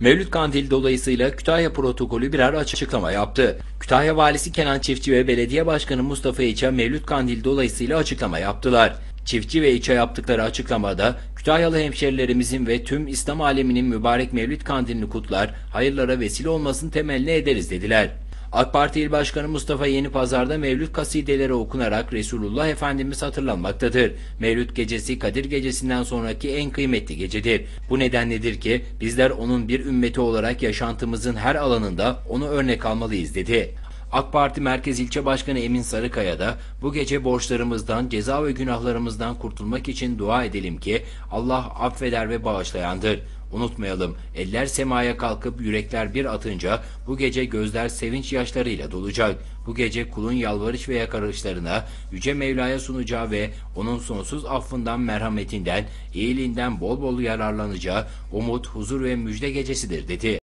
Mevlüt Kandili dolayısıyla Kütahya protokolü birer açıklama yaptı. Kütahya Valisi Kenan Çiftçi ve Belediye Başkanı Mustafa İça Mevlüt Kandili dolayısıyla açıklama yaptılar. Çiftçi ve İça yaptıkları açıklamada Kütahyalı hemşerilerimizin ve tüm İslam aleminin mübarek Mevlüt Kandilini kutlar, hayırlara vesile olmasını temenni ederiz dediler. AK Parti İl Başkanı Mustafa Yenipazar'da Mevlüt kasideleri okunarak Resulullah Efendimiz hatırlanmaktadır. Mevlüt gecesi Kadir gecesinden sonraki en kıymetli gecedir. Bu nedenledir ki bizler onun bir ümmeti olarak yaşantımızın her alanında onu örnek almalıyız dedi. AK Parti Merkez İlçe Başkanı Emin Sarıkaya da bu gece borçlarımızdan, ceza ve günahlarımızdan kurtulmak için dua edelim ki Allah affeder ve bağışlayandır. Unutmayalım, eller semaya kalkıp yürekler bir atınca bu gece gözler sevinç yaşlarıyla dolacak. Bu gece kulun yalvarış ve yakarışlarına Yüce Mevla'ya sunacağı ve onun sonsuz affından, merhametinden, iyiliğinden bol bol yararlanacağı umut, huzur ve müjde gecesidir dedi.